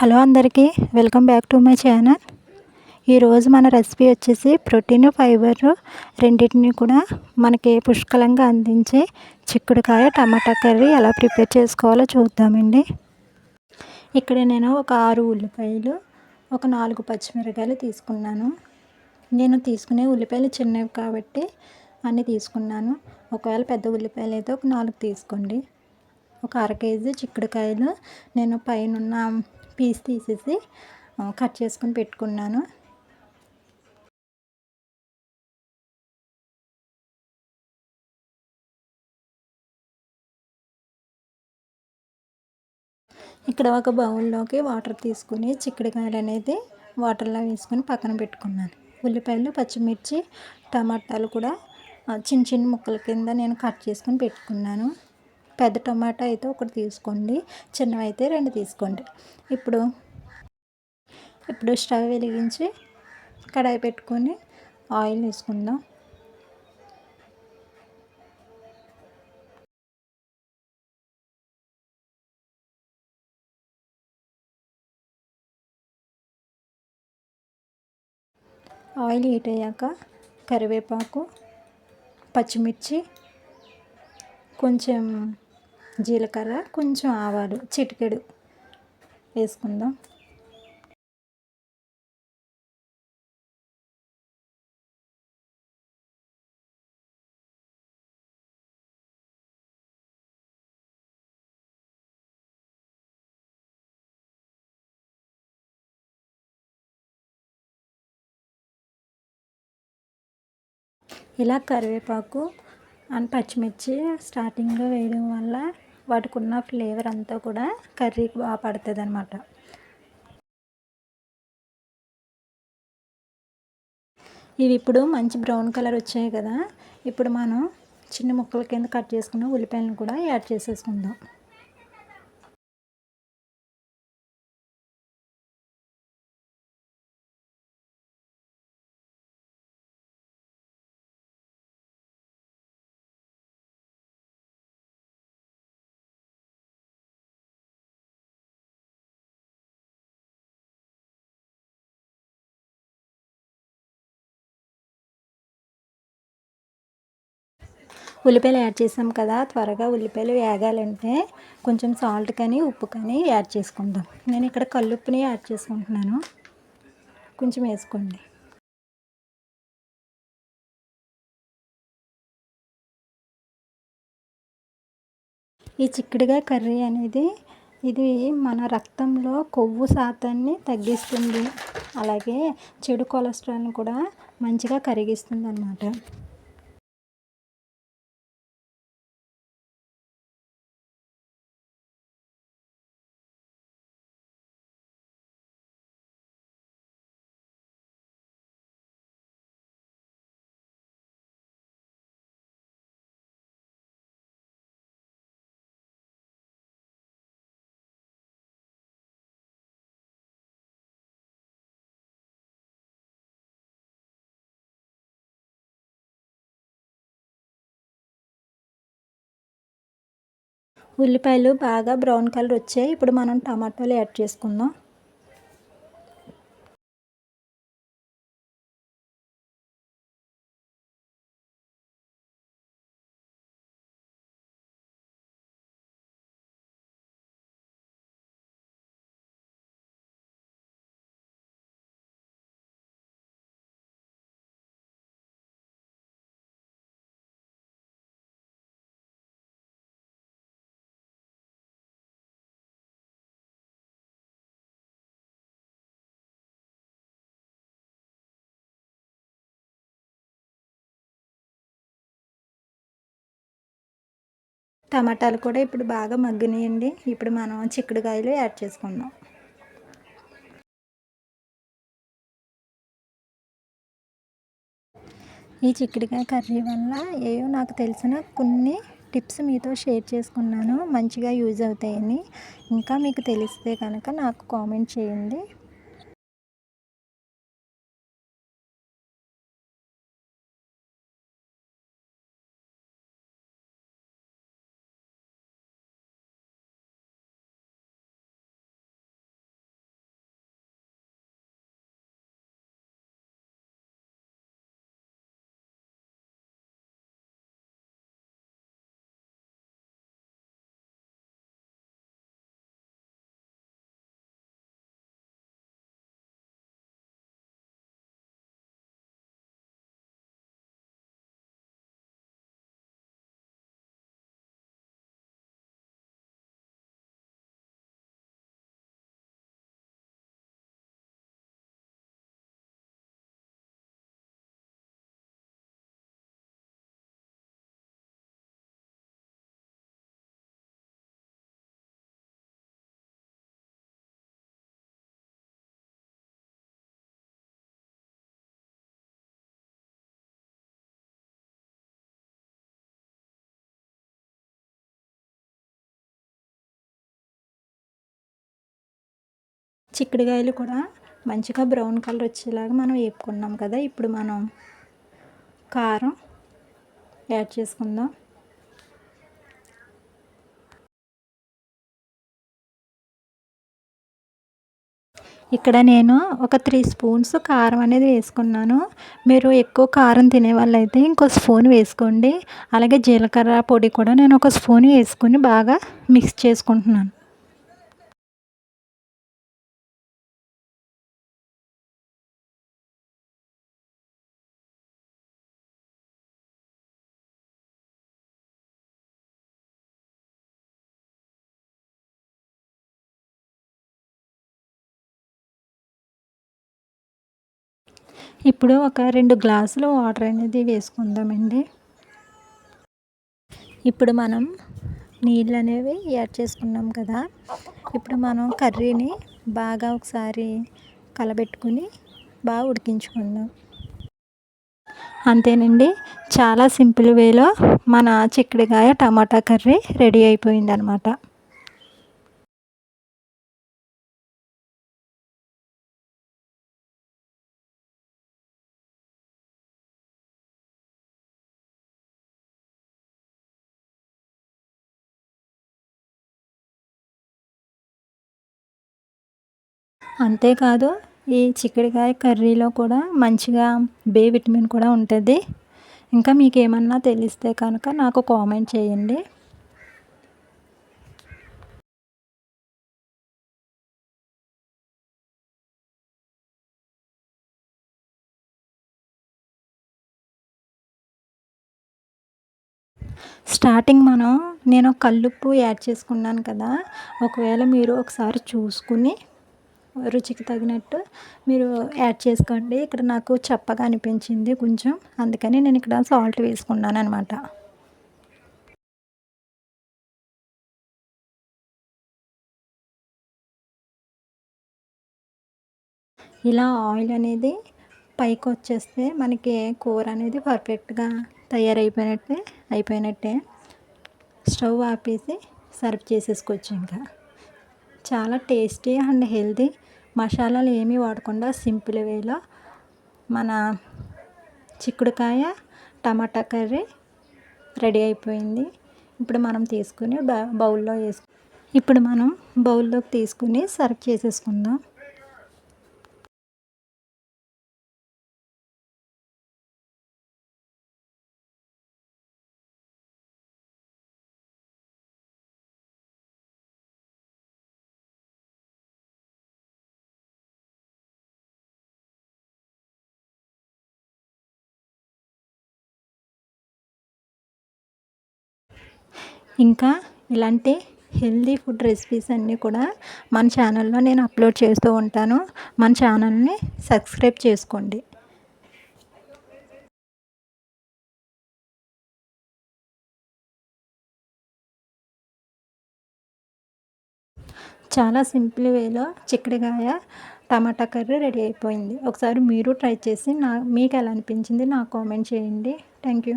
Hello అందరికీ welcome back to my channel. ఈరోజు మన రెసిపీ వచ్చేసి ప్రోటీన్ ఫైబర్ రెండింటిని కూడా మనకి పుష్కలంగా అందించే చిక్కుడుకాయ టమాటా కర్రీ ఎలా ప్రిపేర్ చేసుకోవాలో చూద్దామండి. ఇక్కడ నేను ఒక ఆరు ఉల్లిపాయలు ఒక నాలుగు పచ్చిమిరకాయలు తీసుకున్నాను. నేను తీసుకునే ఉల్లిపాయలు చిన్నవి కాబట్టి అన్నీ తీసుకున్నాను. ఒకవేళ పెద్ద ఉల్లిపాయలు అయితే ఒక నాలుగు తీసుకోండి. ఒక అర కేజీ చిక్కుడుకాయలు నేను పైన పీస్ తీసేసి కట్ చేసుకుని పెట్టుకున్నాను. ఇక్కడ ఒక బౌల్లోకి వాటర్ తీసుకుని చిక్కుడుకాయలు అనేది వాటర్లో వేసుకొని పక్కన పెట్టుకున్నాను. ఉల్లిపాయలు పచ్చిమిర్చి టమాటాలు కూడా చిన్న చిన్న ముక్కల కింద నేను కట్ చేసుకొని పెట్టుకున్నాను. పెద్ద టమాటా అయితే ఒకటి తీసుకోండి చిన్నవి అయితే రెండు తీసుకోండి. ఇప్పుడు ఇప్పుడు స్టవ్ వెలిగించి కడాయి పెట్టుకొని ఆయిల్ వేసుకుందాం. ఆయిల్ హీట్ అయ్యాక కరివేపాకు పచ్చిమిర్చి కొంచెం జీలకర్ర కొంచెం ఆవాలు చిటికెడు వేసుకుందాం. ఇలా కరివేపాకు అండ్ పచ్చిమిర్చి స్టార్టింగ్లో వేయడం వల్ల వాటికి ఉన్న ఫ్లేవర్ అంతా కూడా కర్రీకి బాగా పడుతుంది అనమాట ఇవి ఇప్పుడు మంచి బ్రౌన్ కలర్ వచ్చాయి కదా. ఇప్పుడు మనం చిన్న ముక్కల కింద కట్ చేసుకున్న ఉల్లిపాయలను కూడా యాడ్ చేసేసుకుందాం. ఉల్లిపాయలు యాడ్ చేసాం కదా త్వరగా ఉల్లిపాయలు వేగాలంటే కొంచెం సాల్ట్ కానీ ఉప్పు కానీ యాడ్ చేసుకుందాం. నేను ఇక్కడ కల్లుప్పుని యాడ్ చేసుకుంటున్నాను. కొంచెం వేసుకోండి. ఈ చిక్కుడుగా కర్రీ అనేది ఇది మన రక్తంలో కొవ్వు శాతాన్ని తగ్గిస్తుంది. అలాగే చెడు కొలెస్ట్రాల్ని కూడా మంచిగా కరిగిస్తుంది అన్నమాట ఉల్లిపాయలు బాగా బ్రౌన్ కలర్ వచ్చాయి. ఇప్పుడు మనం టమాటాలు యాడ్ చేసుకుందాం. టమాటాలు కూడా ఇప్పుడు బాగా మగ్గినాయండి. ఇప్పుడు మనం చిక్కుడుకాయలు యాడ్ చేసుకుందాం. ఈ చిక్కుడుకాయ కర్రీ వల్ల ఏవో నాకు తెలిసిన కొన్ని టిప్స్ మీతో షేర్ చేసుకున్నాను. మంచిగా యూజ్ అవుతాయని. ఇంకా మీకు తెలిస్తే కనుక నాకు కామెంట్ చేయండి. చిక్కుడుకాయలు కూడా మంచిగా బ్రౌన్ కలర్ వచ్చేలాగా మనం వేపుకున్నాం కదా. ఇప్పుడు మనం కారం యాడ్ చేసుకుందాం. ఇక్కడ నేను ఒక త్రీ స్పూన్స్ కారం అనేది వేసుకున్నాను. మీరు ఎక్కువ కారం తినే వాళ్ళైతే ఇంకో స్పూన్ వేసుకోండి. అలాగే జీలకర్ర పొడి కూడా నేను ఒక స్పూన్ వేసుకుని బాగా మిక్స్ చేసుకుంటున్నాను. ఇప్పుడు ఒక రెండు గ్లాసులు వాటర్ అనేది వేసుకుందామండి. ఇప్పుడు మనం నీళ్ళు అనేవి యాడ్ చేసుకున్నాం కదా. ఇప్పుడు మనం కర్రీని బాగా ఒకసారి కలబెట్టుకుని బాగా ఉడికించుకుందాం. అంతేనండి. చాలా సింపుల్ వేలో మన చిక్కుడుకాయ టమాటా కర్రీ రెడీ అయిపోయింది అంతేకాదు ఈ చిక్కుడుకాయ కర్రీలో కూడా మంచిగా బే విటమిన్ కూడా ఉంటుంది. ఇంకా మీకు ఏమన్నా తెలిస్తే కనుక నాకు కామెంట్ చేయండి. స్టార్టింగ్ మనం నేను కల్లుప్పు యాడ్ చేసుకున్నాను కదా ఒకవేళ మీరు ఒకసారి చూసుకుని రుచికి తగినట్టు మీరు యాడ్ చేసుకోండి. ఇక్కడ నాకు చప్పగా అనిపించింది కొంచెం. అందుకని నేను ఇక్కడ సాల్ట్ వేసుకున్నాను అనమాట ఇలా ఆయిల్ అనేది పైకి వచ్చేస్తే మనకి కూర అనేది పర్ఫెక్ట్గా తయారైపోయినట్టే అయిపోయినట్టే. స్టవ్ ఆపేసి సర్వ్ చేసేసుకోవచ్చు ఇంకా. చాలా టేస్టీ అండ్ హెల్తీ మసాలాలు ఏమీ వాడకుండా సింపుల్ వేలో మన చిక్కుడుకాయ టమాటా కర్రీ రెడీ అయిపోయింది. ఇప్పుడు మనం తీసుకుని బౌల్లో వేసుకు ఇప్పుడు మనం బౌల్లోకి తీసుకుని సర్వ్ చేసేసుకుందాం. ఇంకా ఇలాంటి హెల్దీ ఫుడ్ రెసిపీస్ అన్నీ కూడా మన ఛానల్లో నేను అప్లోడ్ చేస్తూ ఉంటాను. మన ఛానల్ని సబ్స్క్రైబ్ చేసుకోండి. చాలా సింపుల్ వేలో చిక్కడికాయ టమాటా కర్రీ రెడీ అయిపోయింది. ఒకసారి మీరు ట్రై చేసి నా మీకు ఎలా అనిపించింది నాకు కామెంట్ చేయండి. Thank you.